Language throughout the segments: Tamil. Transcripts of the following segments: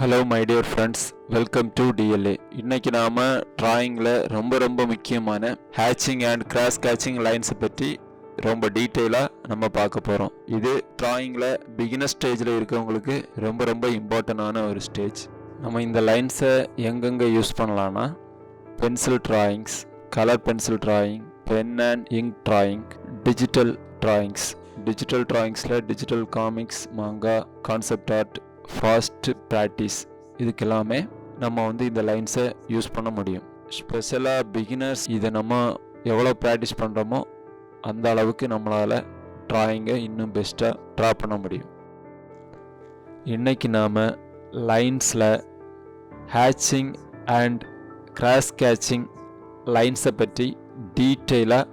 Hello my dear friends welcome to DLA இன்னைக்கு நாம டிராயிங்கில் ரொம்ப ரொம்ப முக்கியமான ஹேச்சிங் அண்ட் கிராஸ் கேச்சிங் லைன்ஸை பற்றி ரொம்ப டீட்டெயிலாக நம்ம பார்க்க போகிறோம் இது டிராயிங்கில் பிகினர் ஸ்டேஜில் இருக்கிறவங்களுக்கு ரொம்ப ரொம்ப இம்பார்ட்டண்டான ஒரு ஸ்டேஜ் நம்ம இந்த லைன்ஸை எங்கெங்கே யூஸ் பண்ணலான்னா pencil drawings colour pencil drawing pen and ink drawing digital drawings digital டிராயிங்ஸில் digital comics manga concept art fast practice இதுக்கெல்லாமே நம்ம வந்து இந்த லைன்ஸை யூஸ் பண்ண முடியும். ஸ்பெஷலாக பிகினர்ஸ் இதை நம்ம எவ்வளோ ப்ராக்டிஸ் பண்ணுறோமோ அந்த அளவுக்கு நம்மளால் ட்ராயிங்கை இன்னும் பெஸ்ட்டாக ட்ரா பண்ண முடியும். இன்றைக்கி நாம் லைன்ஸில் ஹேச்சிங் அண்ட் கிராஸ் கேச்சிங் லைன்ஸை பற்றி டீட்டெயிலாக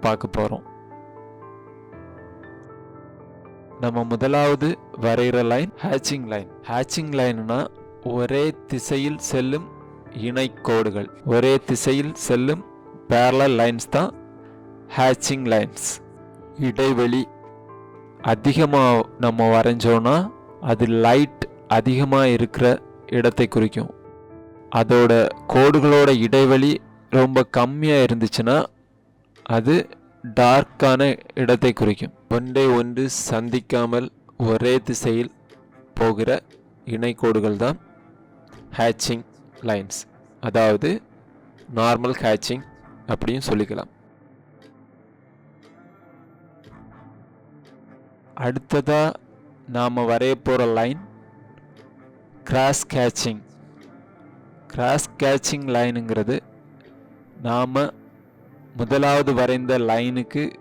பார்க்க போகிறோம் நம்ம முதலாவது வரைகிற லைன் ஹேச்சிங் லைன் ஹேச்சிங் லைன்னா ஒரே திசையில் செல்லும் இணைக்கோடுகள் ஒரே திசையில் செல்லும் பேரல லைன்ஸ் தான் ஹேச்சிங் லைன்ஸ் இடைவெளி அதிகமாக நம்ம வரைஞ்சோன்னா அது லைட் அதிகமாக இருக்கிற இடத்தை குறிக்கும். அதோட கோடுகளோட இடைவெளி ரொம்ப கம்மியாக இருந்துச்சுன்னா அது டார்க்கான இடத்தை குறிக்கும். ஒன்றை ஒன்று சந்திக்காமல் ஒரே திசையில் போகிற இணைக்கோடுகள் தான் ஹேச்சிங் லைன்ஸ் அதாவது நார்மல் ஹேச்சிங் அப்படின்னு சொல்லிக்கலாம். அடுத்ததாக நாம் வரைய போகிற line cross catching cross catching லைனுங்கிறது நாம் முதலாவது வரைந்த லைனுக்கு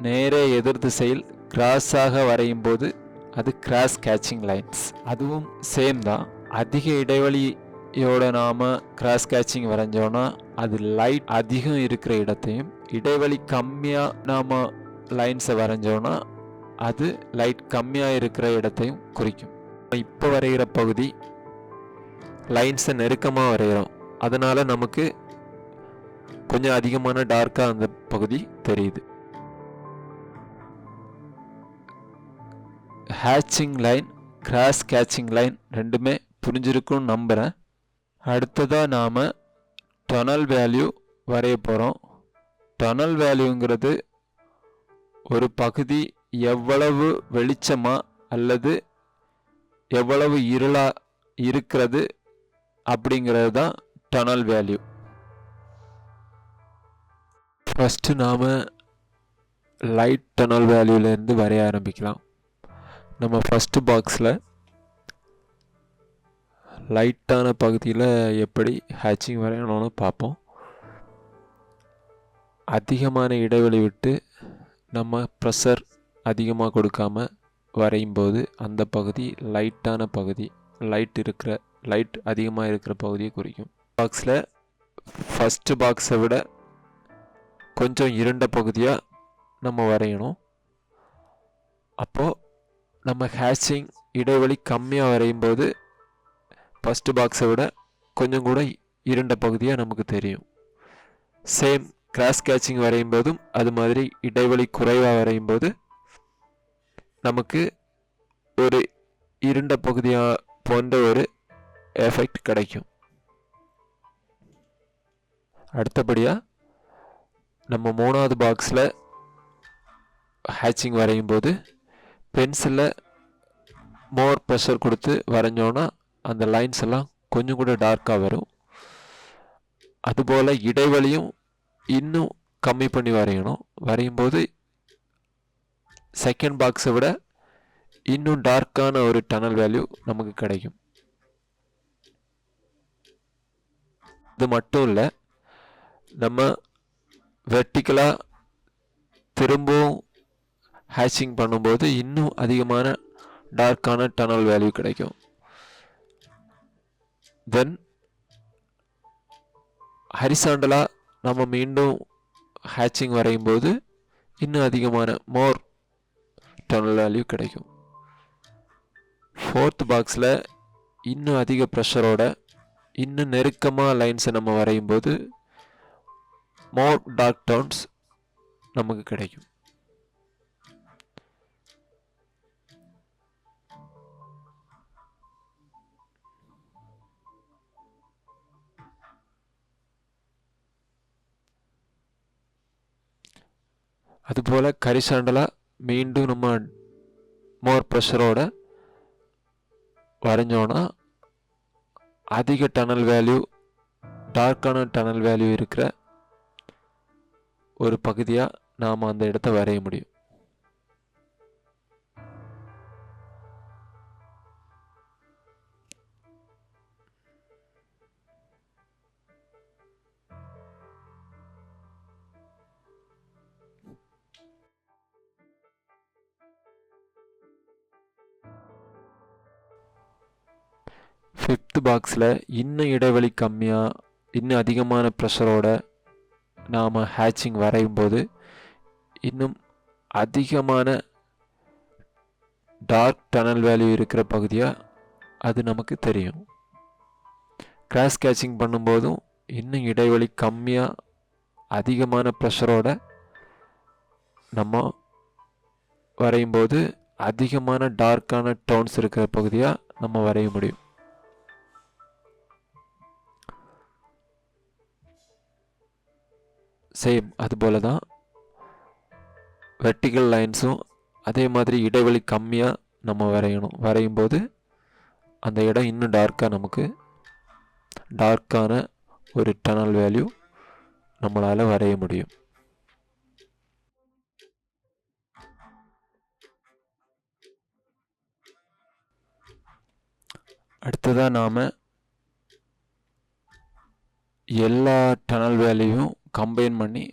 நேரே எதிர் திசையில் கிராஸாக வரையும் போது அது கிராஸ் கேச்சிங் லைன்ஸ் அதுவும் சேம் தான். அதிக இடைவெளியோட நாம் கிராஸ் கேச்சிங் வரைஞ்சோன்னா அது லைட் அதிகம் இருக்கிற இடத்தையும் இடைவெளி கம்மியாக நாம் லைன்ஸை வரைஞ்சோன்னா அது லைட் கம்மியாக இருக்கிற இடத்தையும் குறிக்கும். இப்போ வரைகிற பகுதி லைன்ஸை நெருக்கமாக வரைகிறோம். அதனால் நமக்கு கொஞ்சம் அதிகமான டார்க்காக அந்த பகுதி தெரியுது. ஹேச்சிங் லைன் கிராஸ் கேச்சிங் லைன் ரெண்டுமே புரிஞ்சிருக்கும்னு நம்புகிறேன் அடுத்ததாக நாம் டனல் வேல்யூ வரைய போகிறோம் டனல் வேல்யூங்கிறது ஒரு பகுதி எவ்வளவு வெளிச்சமாக அல்லது எவ்வளவு இருளாக இருக்கிறது அப்படிங்கிறது தான் டனல் வேல்யூ ஃபஸ்ட்டு நாம் லைட் டனல் வேல்யூலேருந்து வரைய ஆரம்பிக்கலாம். நம்ம ஃபஸ்ட்டு பாக்ஸில் லைட்டான பகுதியில் எப்படி ஹேச்சிங் வரையணும்னு பார்ப்போம். அதிகமான இடைவெளி விட்டு நம்ம ப்ரெஷர் அதிகமாக கொடுக்காம வரையும் போது அந்த பகுதி லைட்டான பகுதி லைட் இருக்கிற லைட் அதிகமாக இருக்கிற பகுதியை குறிக்கும். பாக்ஸில் ஃபஸ்ட்டு பாக்ஸை விட கொஞ்சம் இருண்ட பகுதியாக நம்ம வரையணும். அப்போது நம்ம ஹேச்சிங் இடைவெளி கம்மியாக வரையும் போது ஃபஸ்ட்டு பாக்ஸை விட கொஞ்சம் கூட இருண்ட பகுதியாக நமக்கு தெரியும். சேம் கிராஸ் கேச்சிங் வரையும் போதும் அது மாதிரி இடைவெளி குறைவாக வரையும் போது நமக்கு ஒரு இருண்ட பகுதியாக போன்ற ஒரு எஃபெக்ட் கிடைக்கும். அடுத்தபடியாக நம்ம மூணாவது பாக்ஸில் ஹேச்சிங் வரையும் போது பென்சிலில் மோர் ப்ரெஷர் கொடுத்து வரைஞ்சோன்னா அந்த லைன்ஸ் எல்லாம் கொஞ்சம் கூட டார்க்காக வரும். அதுபோல் இடைவெளியும் இன்னும் கம்மி பண்ணி வரையணும். வரையும் போது செகண்ட் பாக்ஸை விட இன்னும் டார்க்கான ஒரு டனல் வேல்யூ நமக்கு கிடைக்கும். இது மட்டும் இல்லை நம்ம வெர்டிக்கலாக திரும்பவும் ஹேச்சிங் பண்ணும்போது இன்னும் அதிகமான டார்க்கான டனல் வேல்யூ கிடைக்கும். தென் ஹரிசாண்டலாக நம்ம மீண்டும் ஹேச்சிங் வரையும் போது இன்னும் அதிகமான மோர் டனல் வேல்யூ கிடைக்கும். ஃபோர்த் பாக்ஸில் இன்னும் அதிக ப்ரெஷரோட இன்னும் நெருக்கமாக லைன்ஸை நம்ம வரையும் போது மோர் டார்க் டவுன்ஸ் நமக்கு கிடைக்கும். அதுபோல் கரிசாண்டலாக மீண்டும் நம்ம மோர் ப்ரெஷரோட வரைஞ்சோன்னா அதிக டனல் வேல்யூ டார்க்கான டனல் வேல்யூ இருக்கிற ஒரு பகுதியாக நாம் அந்த இடத்த வரைய முடியும். ஃபிஃப்த் பாக்ஸில் இன்னும் இடைவெளி கம்மியாக இன்னும் அதிகமான ப்ரெஷரோட நாம் ஹேட்சிங் வரையும் போது இன்னும் அதிகமான டார்க் டனல் வேல்யூ இருக்கிற பகுதியாக அது நமக்கு தெரியும். கிராஸ் கேட்சிங் பண்ணும்போதும் இன்னும் இடைவெளி கம்மியாக அதிகமான ப்ரெஷரோட நம்ம வரையும் போது அதிகமான டார்க்கான டோன்ஸ் இருக்கிற பகுதியாக நம்ம வரைய முடியும். சேம் அதுபோல தான். வெர்டிக்கல் லைன்ஸும் அதே மாதிரி இடைவெளி கம்மியாக நம்ம வரையணும். வரையும் போது அந்த இடம் இன்னும் டார்க்காக நமக்கு டார்க்கான ஒரு டனல் வேல்யூ நம்மளால் வரைய முடியும். அடுத்ததாக நாம் எல்லா டனல் வேலையும் கம்பைன் பண்ணி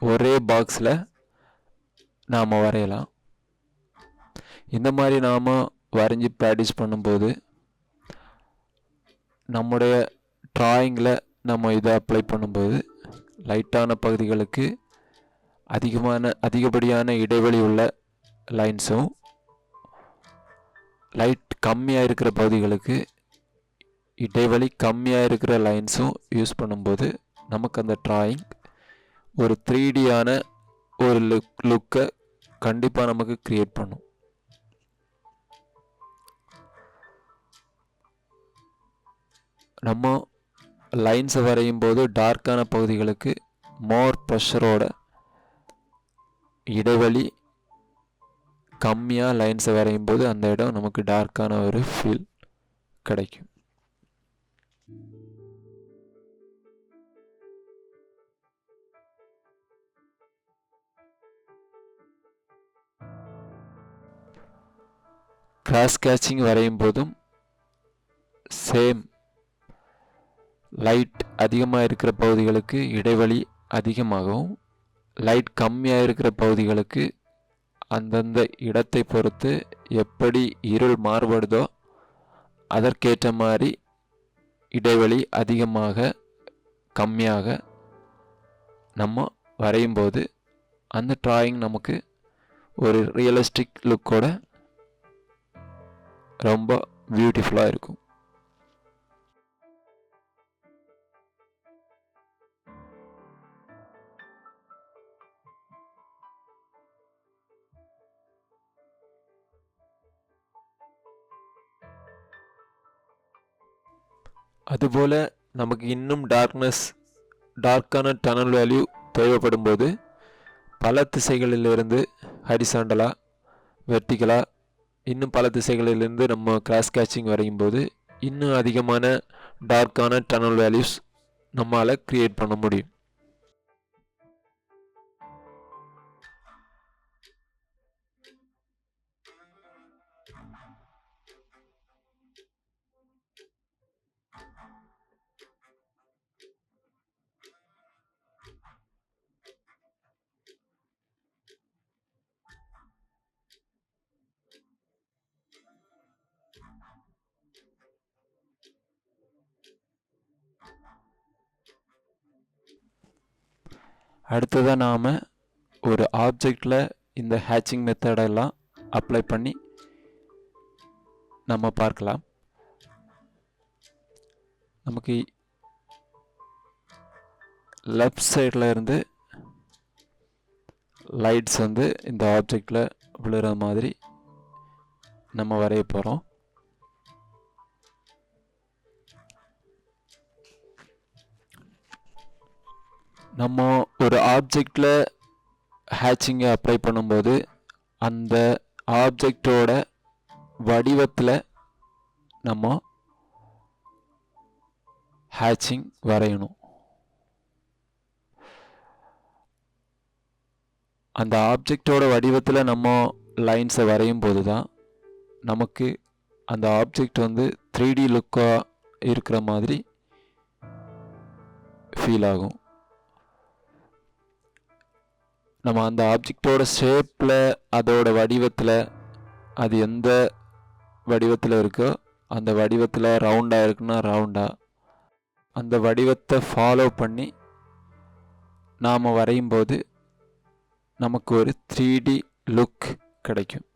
ஒரே பாக்ஸில் நாம் வரையலாம். இந்த மாதிரி நாம் வரைஞ்சி ப்ராக்டிஸ் பண்ணும்போது நம்முடைய ட்ராயிங்கில் நம்ம இதை அப்ளை பண்ணும்போது லைட்டான பகுதிகளுக்கு அதிகமான அதிகப்படியான இடைவெளி உள்ள லைன்ஸும் லைட் கம்மியாக இருக்கிற பகுதிகளுக்கு இடைவெளி கம்மியாக இருக்கிற லைன்ஸும் யூஸ் பண்ணும்போது நமக்கு அந்த ட்ராயிங் ஒரு த்ரீ டியான ஒரு லுக் லுக்கை கண்டிப்பாக நமக்கு க்ரியேட் பண்ணும். நம்ம லைன்ஸை வரையும் போது டார்க்கான பகுதிகளுக்கு மோர் ப்ரெஷரோட இடைவெளி கம்மியாக லைன்ஸை வரையும் போது அந்த இடம் நமக்கு டார்க்கான ஒரு ஃபீல் கிடைக்கும். கிராஸ் கேட்சிங் வரையும் போதும் சேம் லைட் அதிகமாக இருக்கிற பகுதிகளுக்கு இடைவெளி அதிகமாகவும் லைட் கம்மியாக இருக்கிற பகுதிகளுக்கு அந்தந்த இடத்தை பொறுத்து எப்படி இருள் மாறுபடுதோ அதற்கேற்ற மாதிரி இடைவெளி அதிகமாக கம்மியாக நம்ம வரையும் போது அந்த டிராயிங் நமக்கு ஒரு ரியலிஸ்டிக் லுக்கோட ரொம்ப பியூட்டிஃபுல்லாக இருக்கும். அதுபோல் நமக்கு இன்னும் டார்க்னஸ் டார்க்கான டனல் வேல்யூ தேவைப்படும் போது பல திசைகளிலிருந்து ஹரிசாண்டலாக வெர்டிக்கலாக இன்னும் பல திசைகளிலிருந்து நம்ம கிராஸ் கேட்சிங் வரையும் போது இன்னும் அதிகமான டார்க்கான டனல் வேல்யூஸ் நம்மளால் க்ரியேட் பண்ண முடியும். அடுத்ததாக நாம் ஒரு ஆப்ஜெக்டில் இந்த ஹேச்சிங் மெத்தடெல்லாம் அப்ளை பண்ணி நம்ம பார்க்கலாம். நமக்கு லெஃப்ட் சைடில் இருந்து லைட்ஸ் வந்து இந்த ஆப்ஜெக்டில் விழுற மாதிரி நம்ம வரைய போகிறோம் நம்ம ஒரு ஆப்ஜெக்டில் ஹேச்சிங்கை அப்ளை பண்ணும்போது அந்த ஆப்ஜெக்டோட வடிவத்தில் நம்ம ஹேச்சிங் வரையணும். அந்த ஆப்ஜெக்டோட வடிவத்தில் நம்ம லைன்ஸை வரையும் போது தான் நமக்கு அந்த ஆப்ஜெக்ட் வந்து த்ரீ டி லுக்காக இருக்கிற மாதிரி ஃபீல் ஆகும். நம்ம அந்த ஆப்ஜெக்டோட ஷேப்பில் அதோட வடிவத்தில் அது எந்த வடிவத்தில் இருக்கோ அந்த வடிவத்தில் ரவுண்டாக இருக்குன்னா ரவுண்டாக அந்த வடிவத்தை ஃபாலோ பண்ணி நாம் வரையும் போது நமக்கு ஒரு த்ரீ டி லுக் கிடைக்கும்.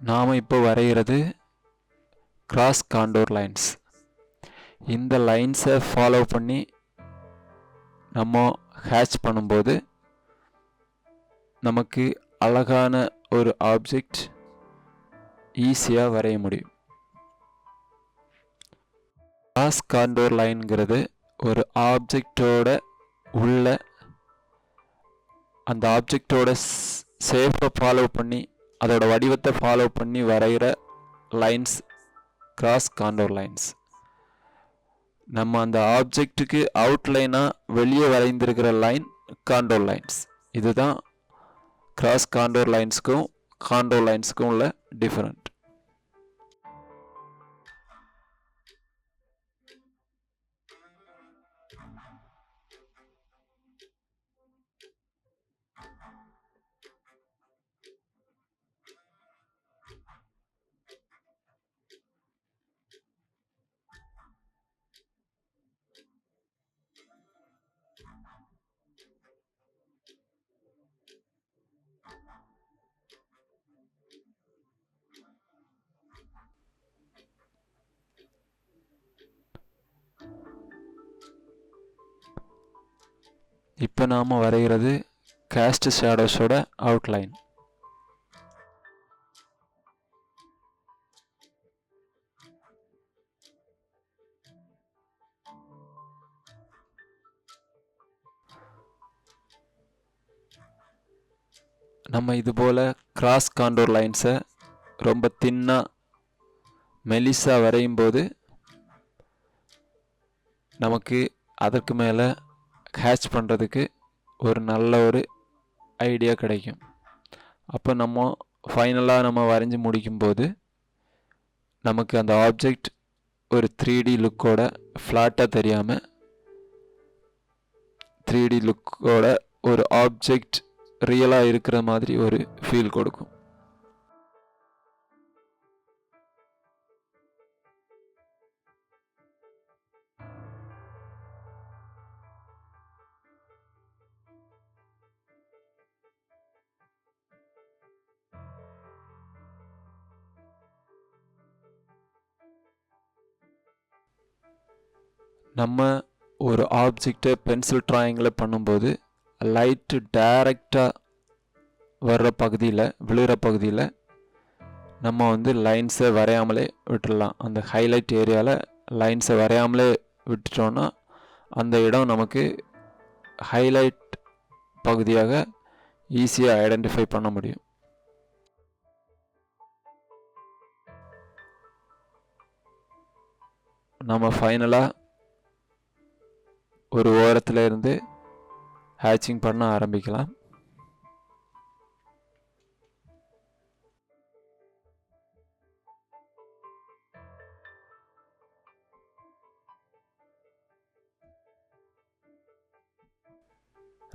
நாம் இப்போ வரைகிறது கிராஸ் காண்டோர் லைன்ஸ் இந்த லைன்ஸை ஃபாலோ பண்ணி நம்ம ஹேட்ச் பண்ணும்போது நமக்கு அழகான ஒரு ஆப்ஜெக்ட் ஈஸியாக வரைய முடியும். கிராஸ் கான்டோர் லைன்கிறது ஒரு ஆப்ஜெக்டோட உள்ள அந்த ஆப்ஜெக்டோட சேஃபை ஃபாலோ பண்ணி அதோட வடிவத்தை ஃபாலோ பண்ணி வரைகிற லைன்ஸ் கிராஸ் கான்டோர் லைன்ஸ் நம்ம அந்த ஆப்ஜெக்ட்டுக்கு அவுட்லைனாக வெளியே வரைந்திருக்கிற லைன் காண்டோர் லைன்ஸ் இதுதான் கிராஸ் காண்டோர் லைன்ஸுக்கும் காண்டோர் லைன்ஸ்க்கும் உள்ள டிஃப்ரெண்ட் இப்போ நாம் வரைகிறது கேஸ்ட் ஷேடோஸோட அவுட்லைன் நம்ம இது போல் கிராஸ் காண்டோர் லைன்ஸை ரொம்ப தின்னாக மெலிசாக வரையும் போது நமக்கு அதற்கு மேலே ஹேட்ச் பண்ணுறதுக்கு ஒரு நல்ல ஒரு ஐடியா கிடைக்கும். அப்போ நம்ம ஃபைனலாக நம்ம வரைஞ்சி முடிக்கும்போது நமக்கு அந்த ஆப்ஜெக்ட் ஒரு த்ரீ டி லுக்கோட ஃப்ளாட்டாக தெரியாமல் த்ரீ டி லுக்கோட ஒரு ஆப்ஜெக்ட் ரியலாக இருக்கிற மாதிரி ஒரு ஃபீல் கொடுக்கும். நம்ம ஒரு ஆப்ஜெக்டை பென்சில் ட்ராயிங்கில் பண்ணும்போது லைட்டு டைரக்டாக வர்ற பகுதியில் விழுகிற பகுதியில் நம்ம வந்து லைன்ஸை வரையாமலே விட்டுடலாம் அந்த ஹைலைட் ஏரியாவில் லைன்ஸை வரையாமலே விட்டுட்டோன்னா அந்த இடம் நமக்கு ஹைலைட் பகுதியாக ஈஸியாக ஐடென்டிஃபை பண்ண முடியும். நம்ம ஃபைனலாக ஒரு ஓரத்தில் இருந்து ஹேச்சிங் பண்ண ஆரம்பிக்கலாம்.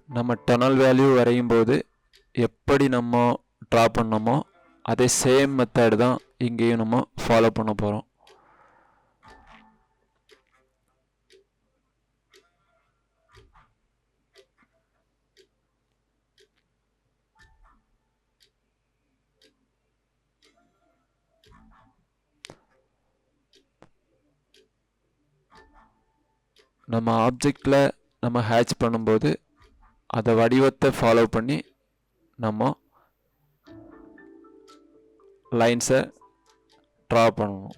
நம்ம டனல் வேல்யூ வரையும் போது எப்படி நம்ம ட்ரா பண்ணோமோ அதே சேம் மெத்தட் தான் இங்கேயும் நம்ம ஃபாலோ பண்ண போகிறோம் நம்ம ஆப்ஜெக்டில் நம்ம ஹேட்ச் பண்ணும்போது அதை வடிவத்தை ஃபாலோ பண்ணி நம்ம லைன்ஸை ட்ரா பண்ணணும்.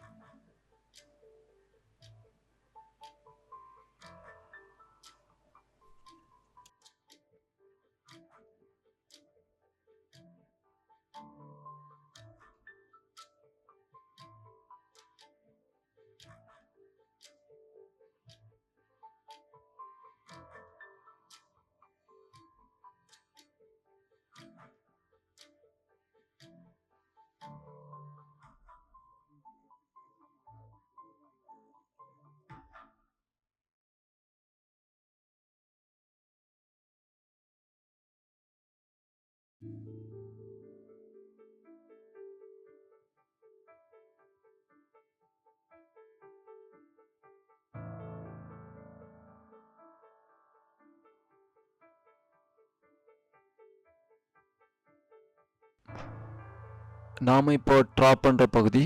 நாம் இப்போ ட்ரா பண்ணுற பகுதி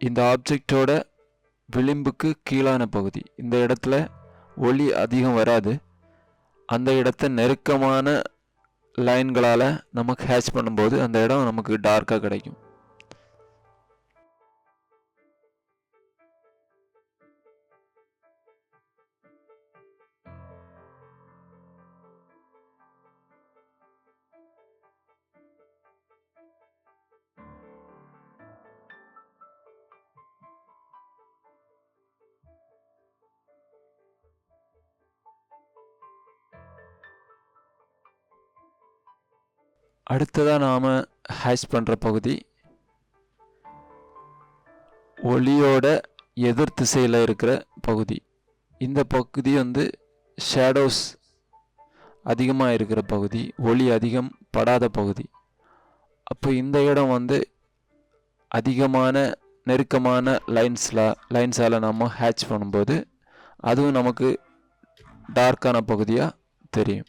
இந்த ஆப்ஜெக்டோட விளிம்புக்கு கீழான பகுதி. இந்த இடத்துல ஒளி அதிகம் வராது. அந்த இடத்த நெருக்கமான லைன்களால் நமக்கு ஹேட்ச் பண்ணும்போது அந்த இடம் நமக்கு டார்க்காக கிடைக்கும். அடுத்ததாக நாம் ஹேஷ் பண்ணுற பகுதி ஒளியோட எதிர் திசையில் இருக்கிற பகுதி. இந்த பகுதி வந்து ஷேடோஸ் அதிகமாக இருக்கிற பகுதி ஒளி அதிகம் படாத பகுதி. அப்போ இந்த இடம் வந்து அதிகமான நெருக்கமான லைன்ஸில் லைன்ஸால் நம்ம ஹேட்ச் பண்ணும்போது அதுவும் நமக்கு டார்க்கான பகுதியாக தெரியும்.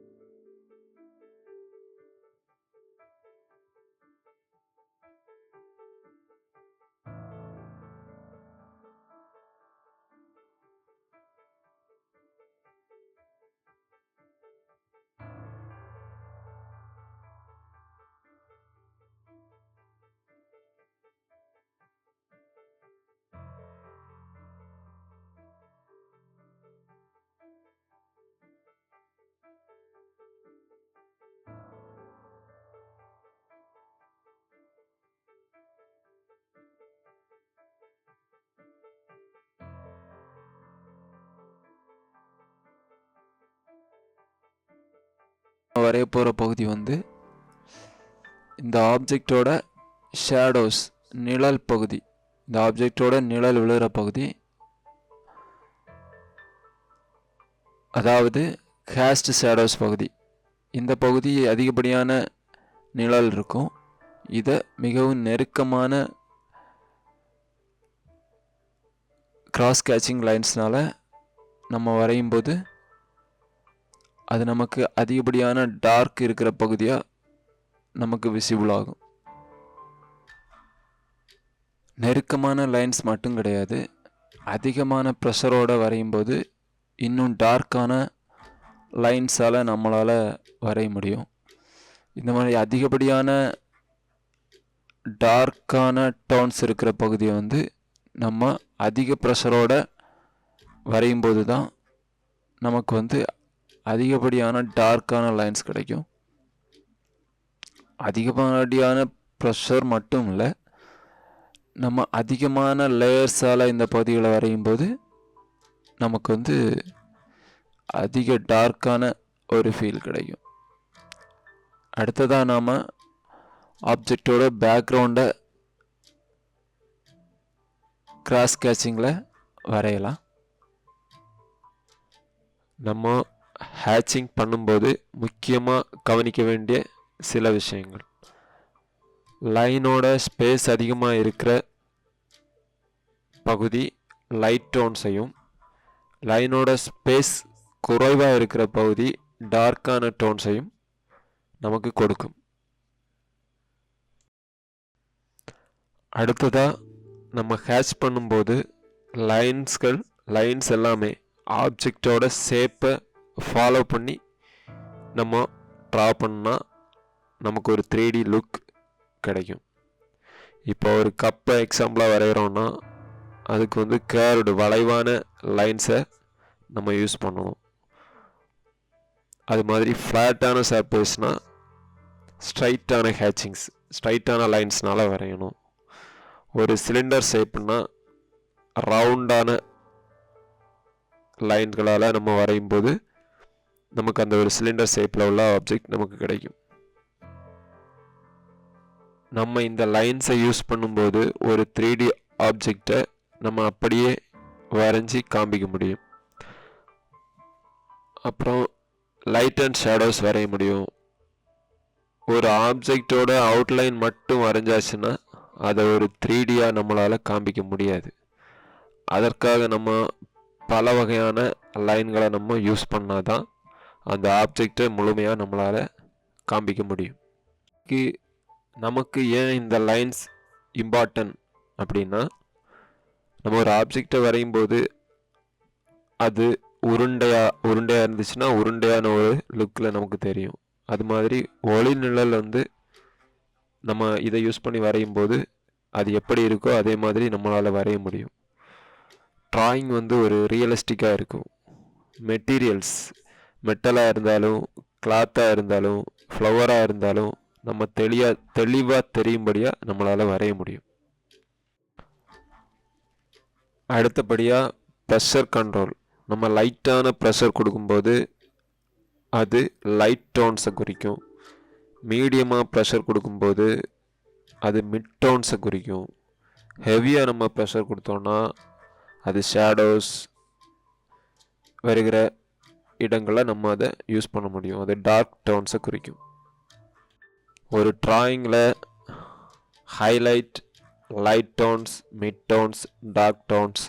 வரைய போகிற பகுதி வந்து இந்த ஆப்ஜெக்டோட ஷேடோஸ் நிழல் பகுதி. இந்த ஆப்ஜெக்டோட நிழல் விழுகிற பகுதி. அதாவது கேஸ்ட் ஷேடோஸ் பகுதி. இந்த பகுதி அதிகப்படியான நிழல் இருக்கும். இதை மிகவும் நெருக்கமான கிராஸ் கேச்சிங் லைன்ஸ்னால் நம்ம வரையும் போது அது நமக்கு அதிகப்படியான டார்க் இருக்கிற பகுதியாக நமக்கு விசிபிள் ஆகும். நெருக்கமான லைன்ஸ் மட்டும் கிடையாது. அதிகமான ப்ரெஷரோடு வரையும்போது இன்னும் டார்க்கான லைன்ஸால் நம்மளால் வரைய முடியும். இந்த மாதிரி அதிகப்படியான டார்க்கான டோன்ஸ் இருக்கிற பகுதியை வந்து நம்ம அதிக ப்ரெஷரோடு வரையும்போது தான் நமக்கு வந்து அதிகப்படியான டார்க்கான லைன்ஸ் கிடைக்கும். அதிகப்படியான ப்ரெஷர் மட்டும் இல்லை நம்ம அதிகமான லேயர்ஸால் இந்த பகுதிகளை வரையும் போது நமக்கு வந்து அதிக டார்க்கான ஒரு ஃபீல் கிடைக்கும். அடுத்ததாக நாம் ஆப்ஜெக்டோட பேக்ரவுண்டை கிராஸ் கேச்சிங்கில் வரையலாம். நம்ம ஹேட்சிங் பண்ணும்போது முக்கியமாக கவனிக்க வேண்டிய சில விஷயங்கள். லைனோட ஸ்பேஸ் அதிகமாக இருக்கிற பகுதி லைட் டோன்ஸையும் லைனோட ஸ்பேஸ் குறைவாக இருக்கிற பகுதி டார்க்கான டோன்ஸையும் நமக்கு கொடுக்கும். அடுத்ததாக நம்ம ஹேட்ச் பண்ணும்போது லைன்ஸ்கள் லைன்ஸ் எல்லாமே ஆப்ஜெக்டோட ஷேப்பை ஃபாலோ பண்ணி நம்ம ட்ரா பண்ணால் நமக்கு ஒரு த்ரீ டி லுக் கிடைக்கும். இப்போ ஒரு கப்பை எக்ஸாம்பிளாக வரைகிறோன்னா அதுக்கு வந்து கேர்டு வளைவான லைன்ஸை நம்ம யூஸ் பண்ணணும் அது மாதிரி ஃப்ளாட்டான சர்ஃபேஸ்னால் ஸ்ட்ரைட்டான ஹேச்சிங்ஸ் ஸ்ட்ரைட்டான லைன்ஸ்னால் வரையணும். ஒரு சிலிண்டர் ஷேப்புனா ரவுண்டான லைன்களால் நம்ம வரையும் போது நமக்கு அந்த ஒரு சிலிண்டர் ஷேப்பில் உள்ள ஆப்ஜெக்ட் நமக்கு கிடைக்கும். நம்ம இந்த லைன்ஸை யூஸ் பண்ணும்போது ஒரு த்ரீ டி ஆப்ஜெக்டை நம்ம அப்படியே வரைஞ்சி காமிக்க முடியும். அப்புறம் லைட் அண்ட் ஷேடோஸ் வரைய முடியும். ஒரு ஆப்ஜெக்டோட அவுட்லைன் மட்டும் வரைஞ்சாச்சுன்னா அதை ஒரு த்ரீ டியாக நம்மளால் காண்பிக்க முடியாது. அதற்காக நம்ம பல வகையான லைன்களை நம்ம யூஸ் பண்ணால் தான் அந்த ஆப்ஜெக்டை முழுமையாக நம்மளால் காண்பிக்க முடியும். கி- நமக்கு ஏன் இந்த லைன்ஸ் இம்பார்ட்டன்ட் அப்படின்னா நம்ம ஒரு ஆப்ஜெக்டை வரையும் போது அது உருண்டையா உருண்டையாக இருந்துச்சுன்னா உருண்டையான ஒரு லுக்கில் நமக்கு தெரியும். அது மாதிரி ஒளி நிழல் வந்து நம்ம இதை யூஸ் பண்ணி வரையும் போது அது எப்படி இருக்கோ அதே மாதிரி நம்மளால் வரைய முடியும். ட்ராயிங் வந்து ஒரு ரியலிஸ்டிக்காக இருக்கும். மெட்டீரியல்ஸ் மெட்டலாக இருந்தாலும் கிளாத்தாக இருந்தாலும் ஃப்ளவராக இருந்தாலும் நம்ம தெளியா தெளிவாக தெரியும்படியாக நம்மளால் வரைய முடியும். அடுத்தபடியாக ப்ரெஷர் கண்ட்ரோல் நம்ம லைட்டான ப்ரெஷர் கொடுக்கும்போது அது லைட் டோன்ஸை குறிக்கும். மீடியமாக ப்ரெஷர் கொடுக்கும்போது அது மிட் டோன்ஸை குறிக்கும். ஹெவியாக நம்ம ப்ரெஷர் கொடுத்தோன்னா அது ஷேடோஸ் வருகிற இடங்களை நம்ம அதை யூஸ் பண்ண முடியும். அது டார்க் டோன்ஸை குறிக்கும். ஒரு ட்ராயிங்கில் highlight light tones mid tones dark tones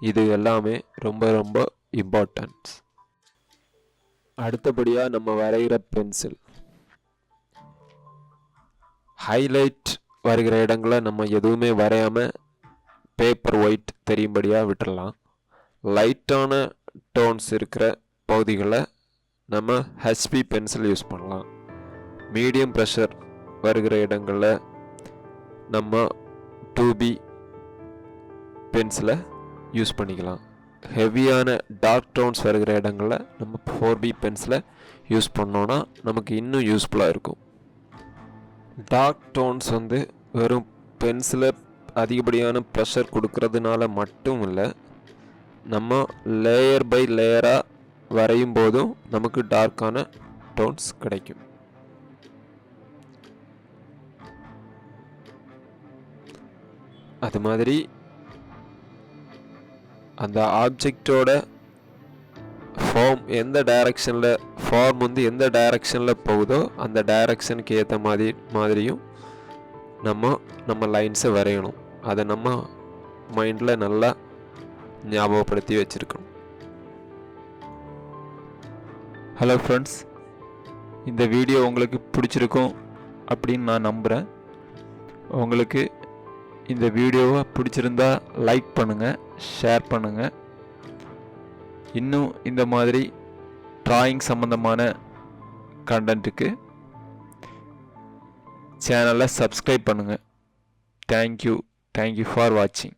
இது எல்லாமே ரொம்ப ரொம்ப இம்பார்ட்டன்ஸ் அடுத்தபடியாக நம்ம வரைகிற பென்சில் ஹைலைட் வருகிற இடங்களை நம்ம எதுவுமே வரையாமல் பேப்பர் ஒயிட் தெரியும்படியாக விட்டுறலாம். லைட்டான டோன்ஸ் இருக்கிற பகுதிகளை நம்ம ஹெச்பி பென்சில் யூஸ் பண்ணலாம். மீடியம் ப்ரெஷர் வருகிற இடங்களில் நம்ம டூபி பென்சிலை யூஸ் பண்ணிக்கலாம். ஹெவியான டார்க் டோன்ஸ் வருகிற இடங்களில் நம்ம ஃபோர் பி பென்சிலை யூஸ் பண்ணோன்னா நமக்கு இன்னும் யூஸ்ஃபுல்லாக இருக்கும். டார்க் டோன்ஸ் வந்து வெறும் பென்சிலை அதிகப்படியான ப்ரெஷர் கொடுக்கறதுனால மட்டும் இல்லை நம்ம லேயர் பை லேயராக வரையும் போதும் நமக்கு டார்க்கான டோன்ஸ் கிடைக்கும். அது மாதிரி அந்த ஆப்ஜெக்டோட ஃபார்ம் எந்த டைரக்ஷனில் ஃபார்ம் வந்து எந்த டைரக்ஷனில் போகுதோ அந்த டைரக்ஷனுக்கு ஏற்ற மாதிரி மாதிரியும் நம்ம நம்ம லைன்ஸை வரையணும். அதை நம்ம மைண்டில் நல்லா ஞாபகப்படுத்தி வச்சுருக்கணும். ஹலோ ஃப்ரெண்ட்ஸ் இந்த வீடியோ உங்களுக்கு பிடிச்சிருக்கும் அப்படின்னு நான் நம்புகிறேன் உங்களுக்கு இந்த வீடியோவை பிடிச்சிருந்தா லைக் பண்ணுங்கள் ஷேர் பண்ணுங்கள் இன்னும் இந்த மாதிரி ட்ராயிங் சம்மந்தமான கண்டென்ட்டுக்கு சேனலை சப்ஸ்கிரைப் பண்ணுங்கள் தேங்க்யூ தேங்க்யூ ஃபார் வாட்சிங்